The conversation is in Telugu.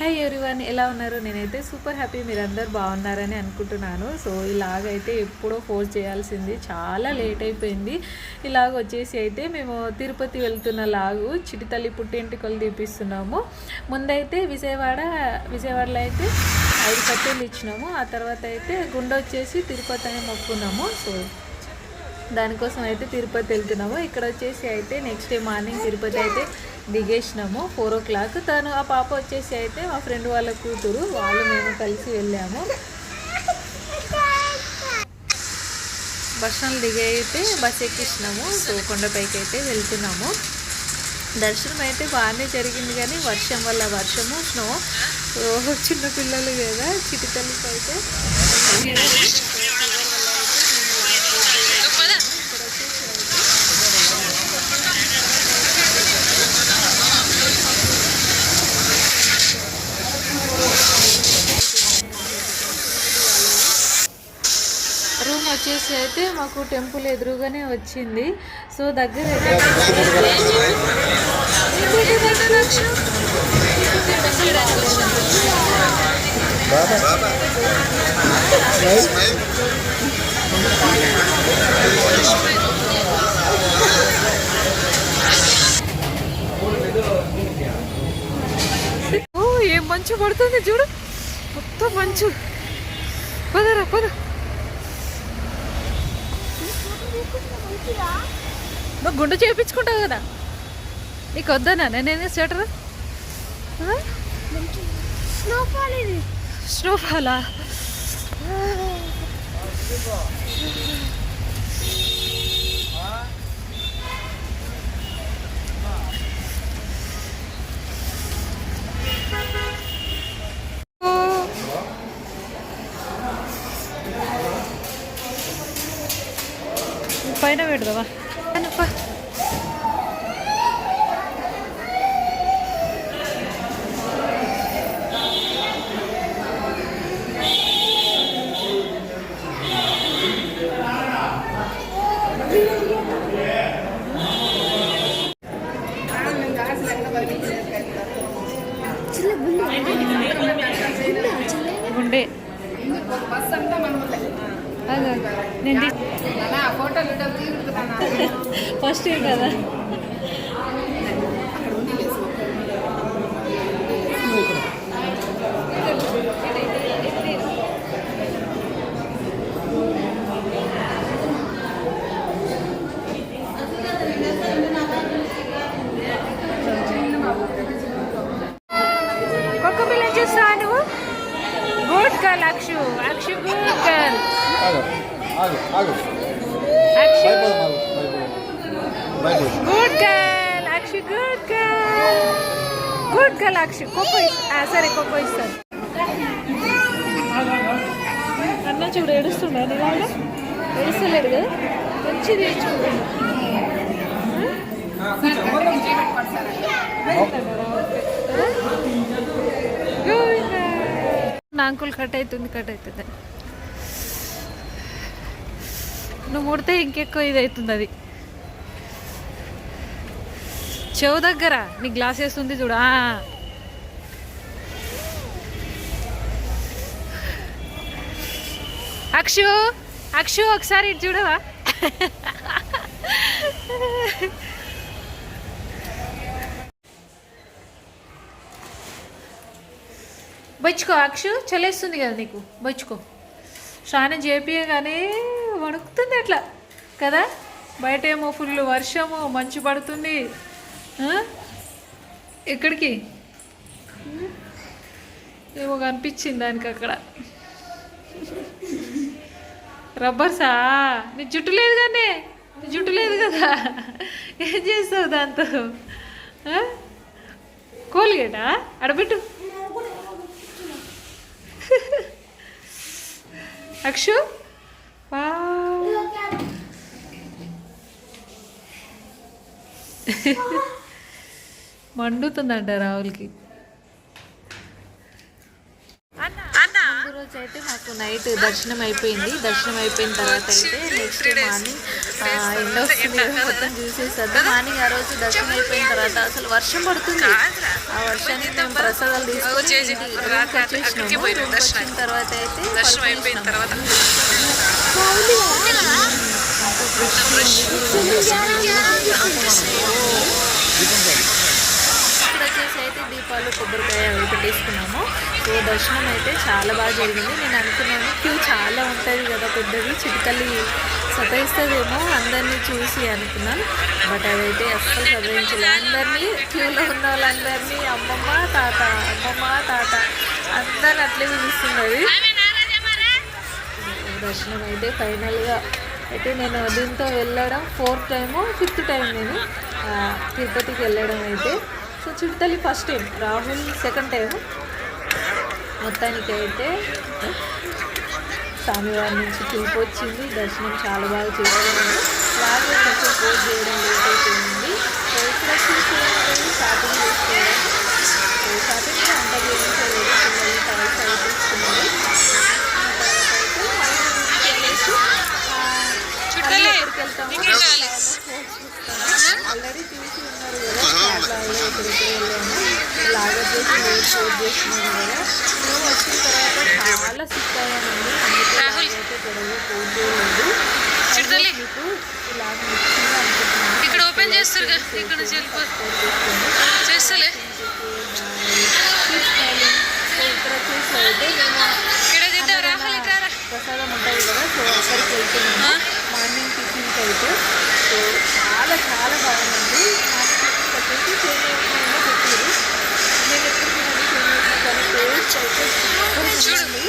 హాయ్ ఎవ్రీవన్ ఎలా ఉన్నారు? నేనైతే సూపర్ హ్యాపీ మీరందరూ బాగున్నారని అనుకుంటున్నాను. సో ఇలాగైతే ఎప్పుడో ఫోన్ చేయాల్సింది. చాలా లేట్ అయిపోయింది. ఇలాగ వచ్చేసి అయితే మేము తిరుపతి వెళ్తున్న లాగు చిటితల్లి పుట్టింటికలు తీపిస్తున్నాము. ముందైతే విజయవాడ విజయవాడలో అయితే ఐదు కట్టెలు ఇచ్చినాము. ఆ తర్వాత అయితే గుండె వచ్చేసి తిరుపతి అని మొక్కున్నాము. సో దానికోసం అయితే తిరుపతి వెళ్తున్నాము. ఇక్కడ వచ్చేసి అయితే నెక్స్ట్ డే మార్నింగ్ తిరుపతి అయితే దిగేసినాము. ఫోర్ ఓ క్లాక్. తను ఆ పాప వచ్చేసి అయితే మా ఫ్రెండ్ వాళ్ళ కూతురు వాళ్ళు మేము కలిసి వెళ్ళాము. బస్టాండ్ స్టాండ్ దిగి అయితే బస్ ఎక్కించినాము సో కొండపైకి అయితే వెళ్తున్నాము. దర్శనం అయితే బాగానే జరిగింది కానీ వర్షం వల్ల వర్షము స్నో చిన్నపిల్లలు చిన్న పిల్లలు కదా చిటితల్లికి అయితే. రూమ్ వచ్చేసి అయితే మాకు టెంపుల్ ఎదురుగానే వచ్చింది. సో దగ్గర ఓ ఏం మంచు పడుతుంది చూడు. మొత్తం మంచు. పదరా పద. నువ్వు గుండె చేయించుకుంటావు కదా. నీకు వద్దనా నేనేం స్వెటర్ స్నోఫాల్ ఇది. స్నోఫాలా పైన పెడదావా పా చిల్ల గుండె. ఫస్ట్ కదా కుక్క పిల్ల చూస్తా ఆగు ఆగు ఆగు. Good girl Akshu good girl good girl Akshu. ఆ, సరే కొక్కో ఇస్తాను అన్న చూడు ఏడుస్తుండ నీ వాళ్ళు ఏడుస్తలేడు కదా? మంచి తెచ్చుకుంటున్నా నా అంకుల్ కట్ అవుతుంది కట్ అవుతుంది. నువ్వు ముడితే ఇంకెక్కువ ఇది అవుతుంది అది. చెవు దగ్గర నీ గ్లాస్ వేస్తుంది చూడు అక్షు అక్షు ఒకసారి ఇటు చూడవా? బచ్చుకో అక్షు చలేస్తుంది కదా నీకు బచ్చుకో. స్నానం చేపియగానే వణుకుతుంది అట్లా కదా? బయట ఏమో ఫుల్ వర్షము మంచు పడుతుంది. ఎక్కడికి? ఏమో కనిపించింది దానికి అక్కడ. రబ్బర్సా నీ జుట్టు లేదు కానీ నీ జుట్టు లేదు కదా? ఏం చేస్తావు దాంతో? కోల్గేటా? అడబెట్టు అక్షు? మండుతుందంట రాహుల్కి. రోజు అయితే మాకు నైట్ దర్శనం అయిపోయింది. దర్శనం అయిపోయిన తర్వాత అయితే నెక్స్ట్ మార్నింగ్ ఎండ వస్తుంది కదా, మొత్తం చూసేసరికి మార్నింగ్ ఆ రోజు దర్శనం అయిపోయిన తర్వాత అసలు వర్షం పడుతుంది. ఆ వర్షానికి మేము ప్రసాదాలు తీసుకొని వచ్చేసినాము. వచ్చిన తర్వాత అయితే దర్శనం అయిపోయిన తర్వాత. వచ్చేసి అయితే దీపాలు కొబ్బరికాయ పెట్టేసుకున్నాము. సో దర్శనం అయితే చాలా బాగా జరిగింది. నేను అనుకున్నాను క్యూ చాలా ఉంటుంది కదా పెద్దది చిటికల్లి సతాయిస్తుందేమో అందరినీ చూసి అనుకున్నాను. బట్ అదైతే అస్సలు సతాయించలేదు అందరినీ క్యూలో ఉన్న వాళ్ళందరినీ అమ్మమ్మ తాత అమ్మమ్మ తాత అందరిని అట్లే పిలుస్తున్నది దర్శనం అయితే ఫైనల్గా అయితే నేను దీంతో వెళ్ళడం ఫోర్త్ టైము ఫిఫ్త్ టైం నేను తిరుపతికి వెళ్ళడం అయితే. So Chittali first time Rahul second time మొత్తానికి అయితే స్వామివారి నుంచి పిలుపు వచ్చింది. దర్శనం చాలా బాగా చేసుకున్నాను అలాగే కొంచెం పోస్ట్ చేయడం లేట్ అయిపోయింది. సో ఇక్కడ ఆల్రెడీ చూసి కదా చాలా సిక్ అయ్యానండి. అందుకే ఇక్కడ ఓపెన్ చేస్తారు కదా ఇక్కడ చేస్తలే. ఇక్కడ చూసి అయితే మేము ప్రసాదం ఉంటుంది కదా సో అక్కడికి వెళ్తున్నాము మార్నింగ్ టిఫిన్కి అయితే. Şurada.